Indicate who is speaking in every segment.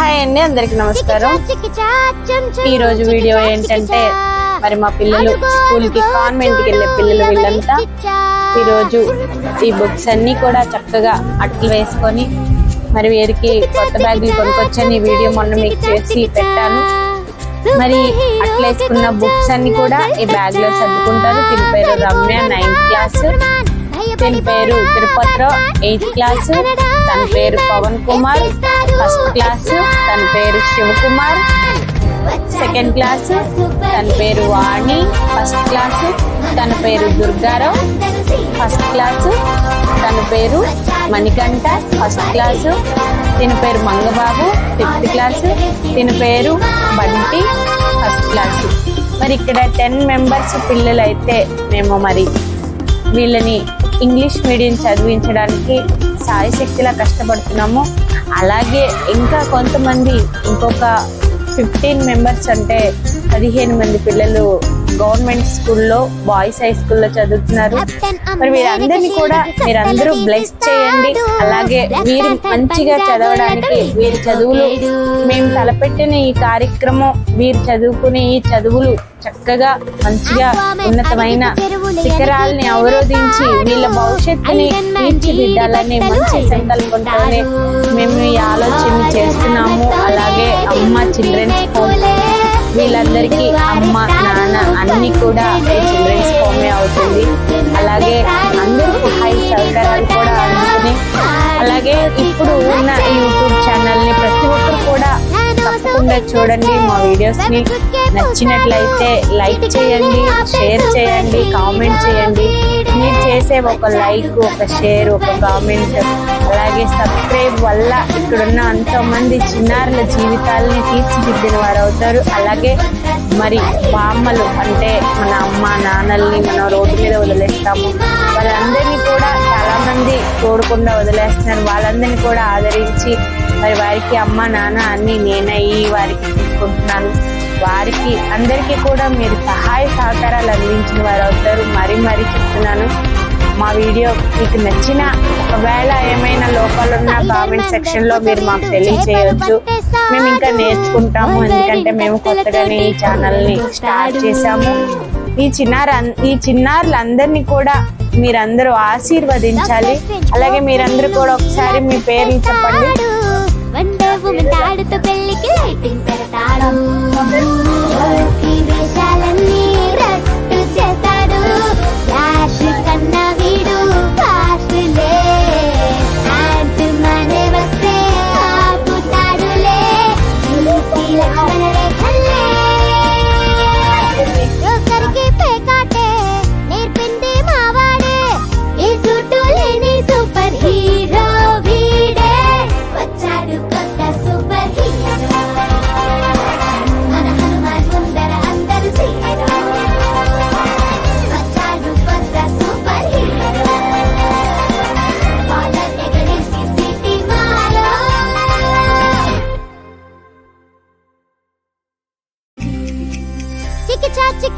Speaker 1: Hi అండి అందరికి నమస్కారం. ఈ రోజు వీడియో ఏంటంటే మరి మా పిల్లలు స్కూల్కి కాన్వెంట్కి వెళ్ళే పిల్లలు వీళ్ళంతా ఈ రోజు ఈ బుక్స్ అన్ని కూడా చక్కగా అట్లు వేసుకొని మరి వీరికి కొత్త బ్యాగులు కొనుక్కొచ్చని ఈ వీడియో మొన్న మీకు చేసి పెట్టాను. మరి అట్లేసుకున్న బుక్స్ అన్ని కూడా ఈ బ్యాగ్లో సర్దుకుంటారు. దీని పేరు రమ్య నైన్త్ క్లాస్. దీని పేరు తిరుపతిలో ఎయిత్ క్లాస్ తన పేరు పవన్ కుమార్ ఫస్ట్ క్లాస్ తన పేరు శివకుమార్ సెకండ్ క్లాస్ తన పేరు వాణి ఫస్ట్ క్లాస్ తన పేరు దుర్గారావు ఫస్ట్ క్లాస్ తన పేరు మణికంఠ ఫస్ట్ క్లాస్ దీని పేరు మంగబాబు ఫిఫ్త్ క్లాస్ దీని పేరు బంటి ఫస్ట్ క్లాస్ మరి ఇక్కడ టెన్ మెంబర్స్ పిల్లలు అయితే మేము మరి వీళ్ళని ఇంగ్లీష్ మీడియం చదివించడానికి సాయశక్తిలా కష్టపడుతున్నాము. అలాగే ఇంకా కొంతమంది ఇంకొక ఫిఫ్టీన్ మెంబర్స్ అంటే పదిహేను మంది పిల్లలు గవర్నమెంట్ స్కూల్లో బాయ్స్ హై స్కూల్లో చదువుతున్నారు. మరి వీరందరినీ కూడా మీరందరూ బ్లెస్ చేయండి. అలాగే వీరు మంచిగా చదవడానికి వీరి చదువులు మేము తలపెట్టిన ఈ కార్యక్రమం వీరు చదువుకునే ఈ చదువులు చక్కగా మంచిగా ఉన్నతమైన శిఖరాల్ని అవరోధించి వీళ్ళ భవిష్యత్తుని తీర్చిదిద్దాలని మంచి సంకల్పంతోనే మేము ఈ ఆలోచన చేస్తున్నాము. అలాగే అమ్మ చిల్డ్రన్స్ హోమ్. వీళ్ళందరికీ అమ్మ నాన్న అన్ని కూడా చిల్డ్రన్స్ హోమే అవుతుంది. అలాగే అందరూ సహాయ సహకారాలు కూడా అందుకుని అలాగే ఇప్పుడు ఉన్న యూట్యూబ్ ఛానల్ని ప్రతి ఒక్కరు కూడా తప్పకుండా చూడండి మా వీడియోస్ని నచ్చినట్లయితే లైక్ చేయండి షేర్ చేయండి కామెంట్ చేయండి. మీరు చేసే ఒక లైక్ ఒక షేర్ ఒక కామెంట్ అలాగే సబ్స్క్రైబ్ వల్ల ఇక్కడున్న అంతమంది చిన్నారుల జీవితాలని తీర్చిదిద్దిన వారు అవుతారు అలాగే మరి బామ్మలు అంటే మన అమ్మ నాన్నల్ని మనం రోడ్డు మీద వదిలేస్తాము. వాళ్ళందరినీ కూడా చాలామంది చూడకుండా వదిలేస్తున్నారు. వాళ్ళందరినీ కూడా ఆదరించి మరి వారికి అమ్మ నాన్న అన్ని నేనయ్యి వారికి తీసుకుంటున్నాను. వారికి అందరికీ కూడా మీరు సహాయ సహకారాలు అందించిన వారు అవుతారు. మరీ మరీ చెప్తున్నాను మా వీడియో మీకు నచ్చిన ఒకవేళ ఏమైనా లోపాలు ఉన్న కామెంట్ సెక్షన్లో మీరు మాకు తెలియచేయవచ్చు మేము ఇంకా నేర్చుకుంటాము ఎందుకంటే మేము కొత్తగానే ఈ ఛానల్ని స్టార్ట్ చేశాము. ఈ చిన్నార ఈ చిన్నారులందరినీ కూడా మీరందరూ ఆశీర్వదించాలి. అలాగే మీరందరూ కూడా ఒకసారి మీ పేర్లు చెప్పండి.
Speaker 2: கும்பிட்டு அடுத்த பெல்லிக்கு லைட்டிங் தரத்தாடும்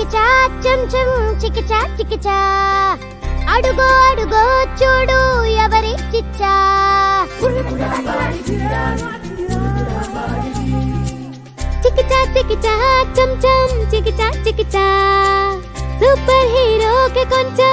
Speaker 2: చికిచా చం చం చికిచా చికిచా. అడుగో అడుగో చూడు ఎవరి చిచ్చా. చికిచా చికిచా చం చం చికిచా చికిచా. సూపర్ హీరోకి కొంచెం